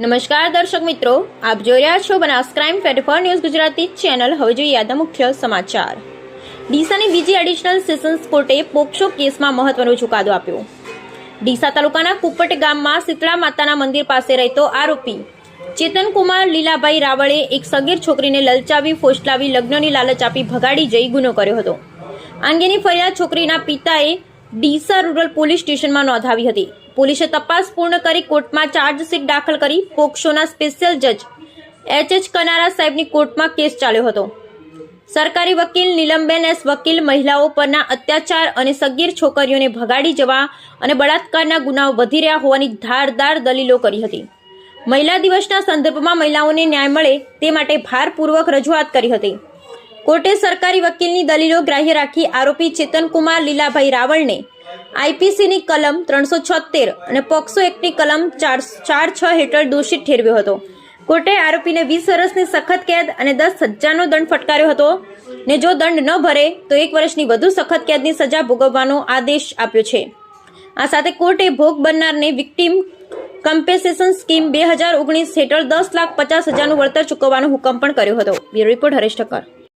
નમસ્કાર દર્શક મિત્રો, આપ જોઈ રહ્યા છો Banas crime twenty news Gujarati channel. હવે જોઈએ યાદના મુખ્ય સમાચાર. ડીસાની બીજી એડિશનલ સેશન્સ કોર્ટે પોક્સો કેસમાં મહત્વનો ચુકાદો આપ્યો. ડીસા તાલુકાના કુપટ ગામમાં શીતળા માતાના મંદિર પાસે રહેતો આરોપી ચેતનકુમાર લીલાભાઈ રાવળે એક સગીર છોકરીને લલચાવી, ફોસલાવી, લગ્નની લાલચ આપી ભગાડી જઈ ગુનો કર્યો હતો. આ અંગેની ફરિયાદ છોકરીના પિતાએ ડીસા રૂરલ પોલીસ સ્ટેશનમાં નોંધાવી હતી. પોલીસે તપાસ પૂર્ણ કરી કોર્ટમાં ચાર્જશીટ દાખલ કરી પોક્સોના સ્પેશિયલ જજ એચ એચ કનારા સાહેબની કોર્ટમાં કેસ ચાલ્યો હતો. સરકારી વકીલ નીલમબેન એસ વકીલ મહિલાઓ પરના અત્યાચાર અને સગીર છોકરીઓને ભગાડી જવા અને બળાત્કારના ગુનાઓ વધી રહ્યા હોવાની ધારદાર દલીલો કરી હતી. મહિલા દિવસના સંદર્ભમાં મહિલાઓને ન્યાય મળે તે માટે ભારપૂર્વક રજૂઆત કરી હતી. કોર્ટે સરકારી વકીલની દલીલો ગ્રાહ્ય રાખી આરોપી ચેતનકુમાર લીલાભાઈ રાવળને આઈપીસીની કલમ ત્રણસો છોતેર અને પોક્સો એક્ટની કલમ ચાર ચાર છ હેઠળ દોષિત ઠેરવ્યો હતો. કોર્ટે આરોપીને વીસ વર્ષની સખત કેદ અને દસ હજારનો દંડ ફટકાર્યો હતો ને જો દંડ ન ભરે, તો એક વર્ષની વધુ સખત કેદની સજા ભોગવવાનો આદેશ આપ્યો છે. આ સાથે કોર્ટે ભોગ બનનારને વિક્ટીમ કમ્પેન્સેશન સ્કીમ બે હજાર ઓગણીસ હેઠળ દસ લાખ પચાસ હજારનું વળતર ચૂકવવાનો હુકમ પણ કર્યો હતો. Bureau report Haresh Thakkar.